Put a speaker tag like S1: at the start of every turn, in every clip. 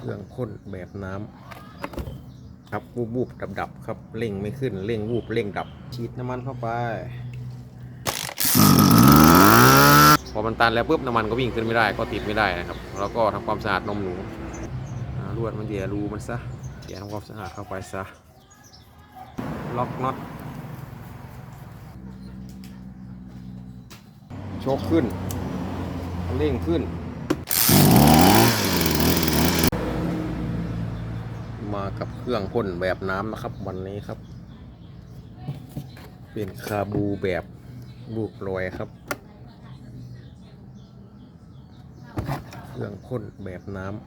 S1: เครื่องพ่นแบบน้ำครับวูบวูบดับดับครับเร่งไม่ขึ้นเร่งวูบเร่งดับฉีดน้ำมันเข้าไป พอมันตันแล้วปุ๊บน้ำมันก็วิ่งขึ้นไม่ได้ก็ติดไม่ได้นะครับ แล้วก็ทำความสะอาดนมหนูอ่าลวดมันเดียรูมันซะเดียทำความสะอาดเข้าไปซะล็อกน็อตโชกขึ้นเร่งขึ้น มากับเครื่องพ่นแบบน้ำนะครับ วันนี้ครับ เป็นคาบูแบบลูกลอยครับ เครื่องพ่นแบบน้ำ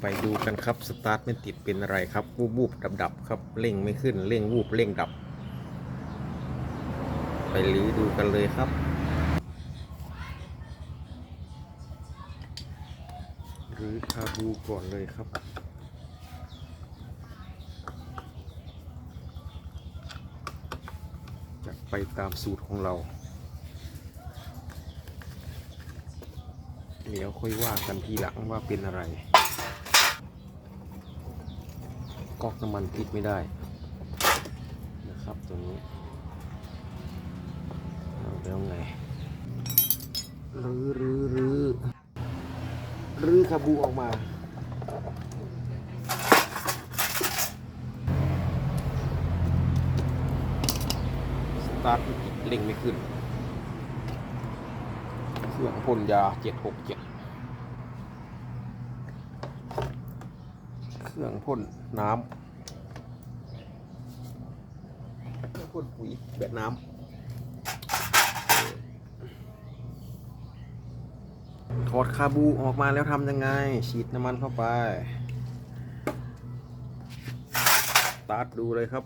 S1: ไปดูกันครับสตาร์ทไม่ติดเป็นอะไรครับวูบวูบดับดับครับเร่งไม่ขึ้นเร่งวูบเร่งดับ ไปลื้อดูกันเลยครับ หรือคาบูก่อนเลยครับ จะไปตามสูตรของเรา เดี๋ยวค่อยว่ากันทีหลังว่าเป็นอะไร ก๊อกน้ำมันติดไม่ได้ นะครับตัวนี้เอาแล้วไงรื้อรื้อรื้อ รื้อคาบูออกมา สตาร์ทเร่งไม่ขึ้น เครื่องพ่นยา 767 เครื่องพ่นน้ำเครื่องพ่นปุ๋ยแบบน้ำ ถอดคาบูออกมาแล้วทำยังไง ฉีดน้ำมันเข้าไปสตาร์ทดูเลยครับ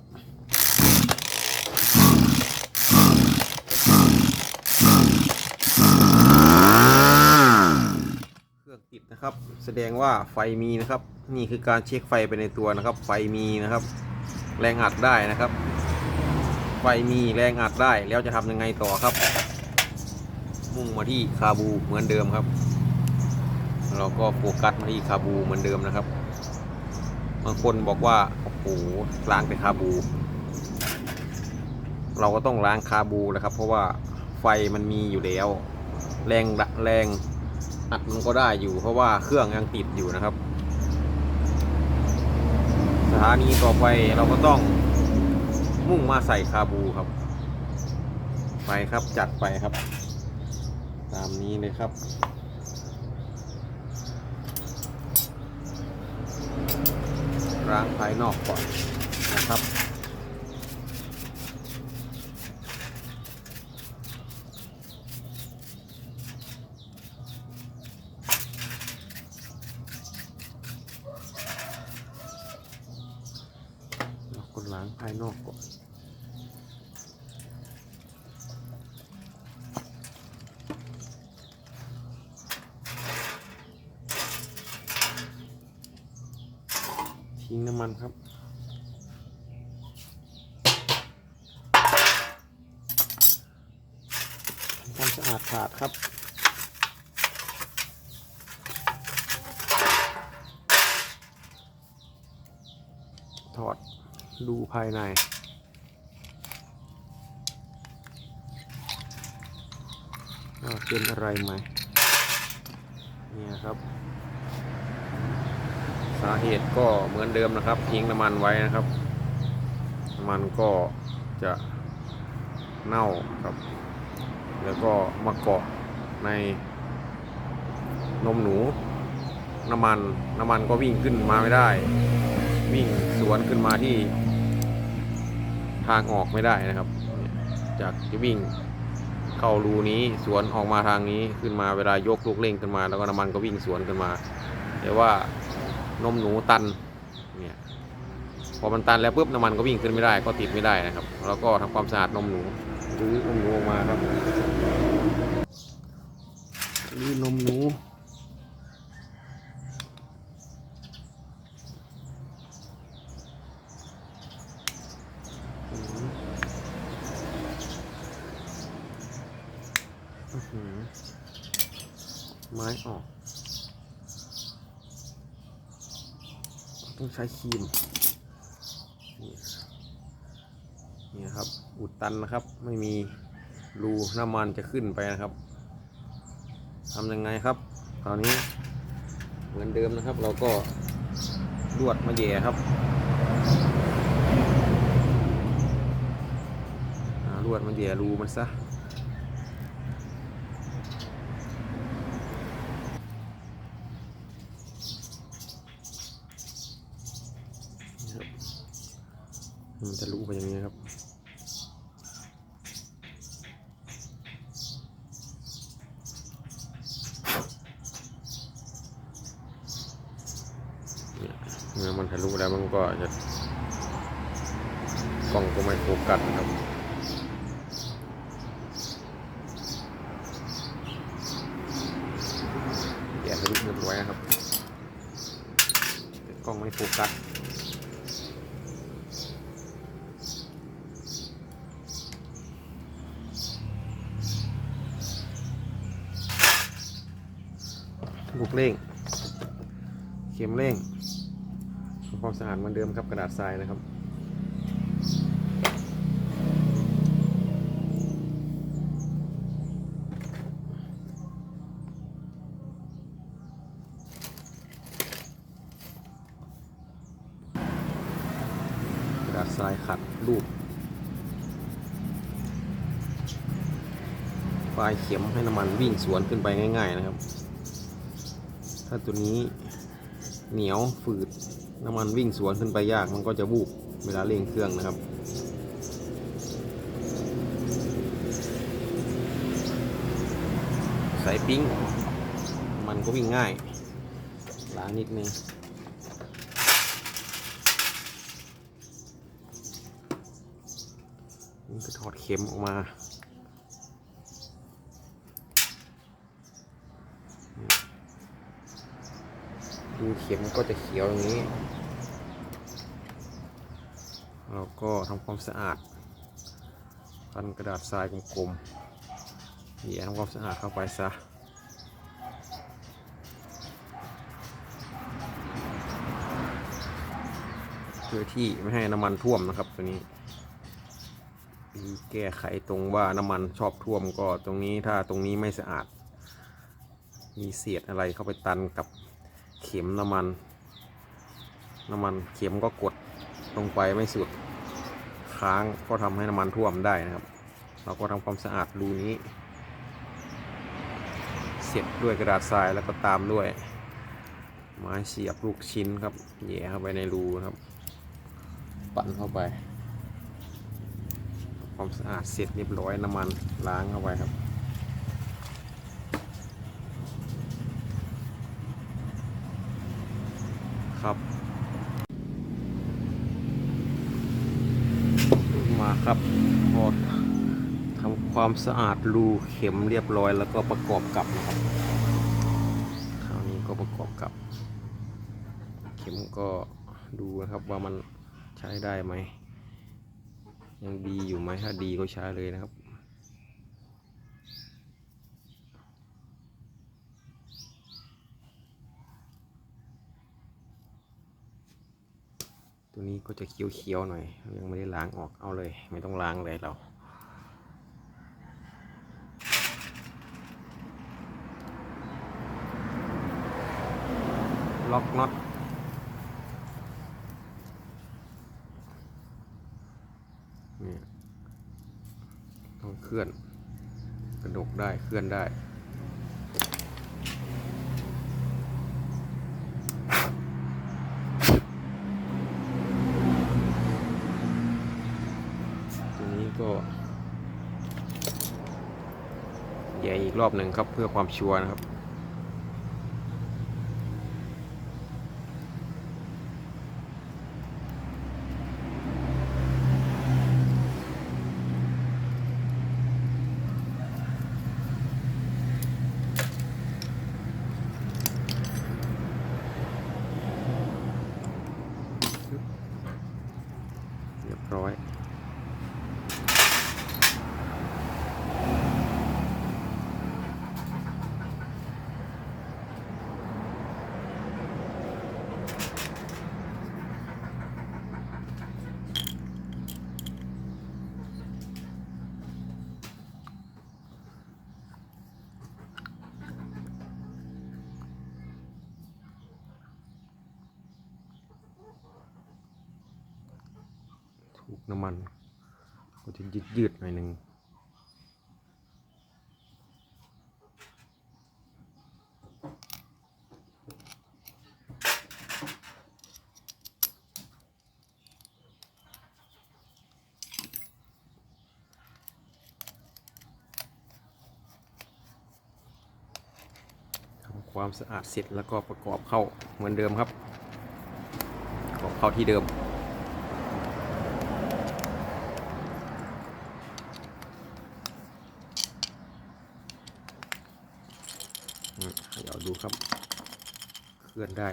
S1: เครื่องติดนะครับแสดงว่าไฟมีนะครับ นี่คือการเช็คไฟไปในตัวนะครับ ไฟมีนะครับ แรงอัดได้นะครับ ไฟมีแรงอัดได้แล้วจะทำยังไงต่อครับ มุ่งมาที่คาบูเหมือนเดิมครับ เราก็โฟกัสมาที่คาบูเหมือนเดิมนะครับ บางคนบอกว่าโอ้โหล้างแต่คาบู เราก็ต้องล้างคาบูนะครับ เพราะว่าไฟมันมีอยู่แล้ว แรงดะแรงอัดมันก็ได้อยู่ เพราะว่าเครื่องยังติดอยู่นะครับ สถานีต่อไปเราก็ต้องมุ่งมาใส่คาบูครับ ไปครับจัดไปครับ ตามนี้เลยครับ ล้างภายนอกก่อนนะครับ เราก็ล้างภายนอกก่อน ทิ้งน้ำมันครับทำความสะอาดถาดครับถอดดูภายใน เป็นอะไรไหม เนี่ยครับ สาเหตุก็เหมือนเดิมนะครับ ทิ้งน้ำมันไว้นะครับน้ำมันก็จะเน่าครับ แล้วก็มาเกาะในนมหนู น้ำมันน้ำมันก็วิ่งขึ้นมาไม่ได้ วิ่งสวนขึ้นมาที่ ทางออกไม่ได้นะครับ จากจะวิ่งเข้ารูนี้สวนออกมาทางนี้ขึ้นมาเวลายกลูกเร่งขึ้นมา แล้วก็น้ำมันก็วิ่งสวนขึ้นมา แต่ว่า นมหนูตันเนี่ยพอมันตันแล้วปุ๊บน้ำมันก็วิ่งขึ้นไม่ได้ก็ติดไม่ได้นะครับ แล้วก็ทำความสะอาดนมหนูหรือนมหนูออกมาครับรือนมหนูอืมอื้อหือไม้ออก ต้อง ใช้ครีมนี่นี่ครับ อุดตันนะครับ ไม่มีรูน้ำมันจะขึ้นไปนะครับทำยังไงครับคราวนี้เหมือนเดิมนะครับ เราก็ลวดมาแย่ครับลวดมาแย่รูมันซะ นะครับ มันจะรู้ไปอย่างนี้ครับ เมื่อมันทะลุแล้วมันก็จะกล้องก็ไม่โฟกัสนะครับแกะทะลุเรียบร้อยนะครับกล้องไม่โฟกัส ลูกเร่ง เข็มเร่งทำความสะอาดเหมือนเดิมครับกระดาษทรายนะครับกระดาษทรายขัดรูปปลายเข็มให้น้ำมันวิ่งสวนขึ้นไปง่าย ๆ นะครับ ถ้าตัวนี้ เหนียวฝืดน้ำมันวิ่งสวนขึ้นไปยากมันก็จะวูบเวลาเร่งเครื่องนะครับใส่ปิ้งมันก็วิ่งง่ายล้างนิดนึงนี่ก็ถอดเข็มออกมา ดูเข็มก็จะเขียวอย่างนี้ เราก็ทำความสะอาดพันกระดาษทรายกลมๆเหยียทำความสะอาดเข้าไปซะเพื่อที่ไม่ให้น้ำมันท่วมนะครับตัวนี้มีแก้ไขตรงว่าน้ำมันชอบท่วมก็ตรงนี้ถ้าตรงนี้ไม่สะอาด มีเศษอะไรเข้าไปตันกับ เข็มน้ำมัน น้ำมันเข็มก็กดลงไปไม่สุดค้างก็ทำให้น้ำมันท่วมได้นะครับ เราก็ทำความสะอาดรูนี้ เสร็จด้วยกระดาษทรายแล้วก็ตามด้วย ไม้เสียบลูกชิ้นครับแหย่เข้าไปในรูนะครับ ปั่นเข้าไป ความสะอาดเสร็จเรียบร้อยน้ำมันล้างเข้าไปครับ ครับพอทำความสะอาดรูเข็มเรียบร้อยแล้วก็ประกอบกลับนะครับคราวนี้ก็ประกอบกลับ เข็มก็ดูนะครับว่ามันใช้ได้ไหมยังดีอยู่ไหมถ้าดีก็ใช้เลยนะครับ ตัวนี้ก็จะเคี้ยวๆหน่อย ยังไม่ได้ล้างออกเอาเลย ไม่ต้องล้างเลยเราล็อกน็อตเนี่ยต้องเคลื่อน กระดกได้เคลื่อนได้ ตัวนี้ ก็แย่อีกรอบหนึ่งครับเพื่อความชัวร์นะครับ น้ำมันก็จะยืดยืดๆหน่อยหนึ่งทำความสะอาดเสร็จแล้วก็ประกอบเข้าเหมือนเดิมครับประกอบเข้าที่เดิม อืมเดี๋ยวดู ครับ เคลื่อนได้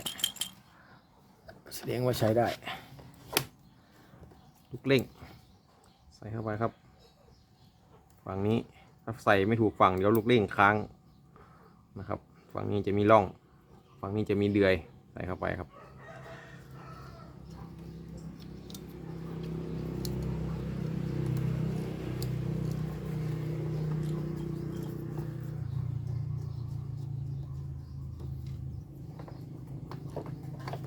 S1: แสดงว่าใช้ได้ ลูกเล่ง ใส่เข้าไปครับ ฝั่งนี้ถ้าใส่ไม่ถูกฝั่งเดี๋ยวลูกเล่งค้างนะครับ ฝั่งนี้จะมีร่อง ฝั่งนี้จะมีเดือย ใส่เข้าไปครับ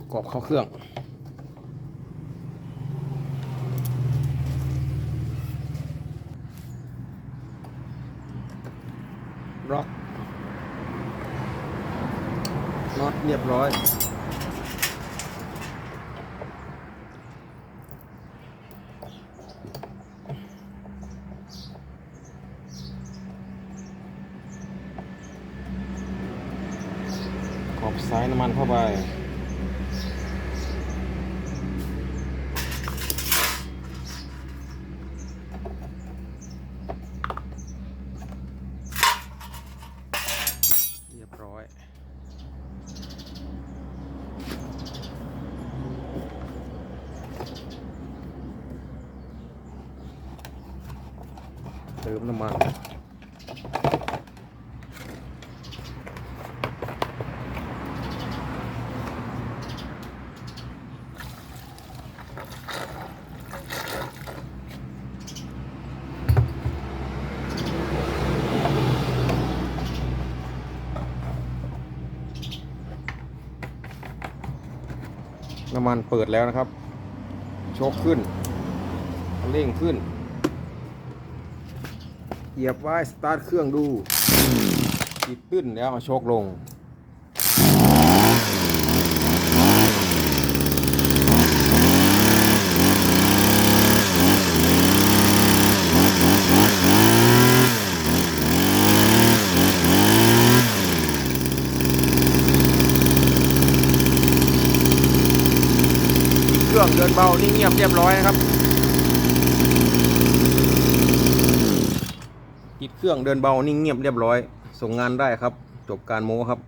S1: ประกอบเข้าเครื่องร็อกน็อตเรียบร้อยขอบสายน้ำมันเข้าไป เรียบร้อย เติมน้ำมันน้ำมันเปิดแล้วนะครับ โชคขึ้นเร่งขึ้น เหยียบไว้สตาร์ทเครื่องดูติดขึ้นแล้วเอาโชคลง เครื่องเดินเบานิ่เงียบเรียบร้อยนะครับติดเค รื่องเดินเบานิ่งเงียบเรียบร้อย ส่งงานได้ครับ จบการโม้ครับ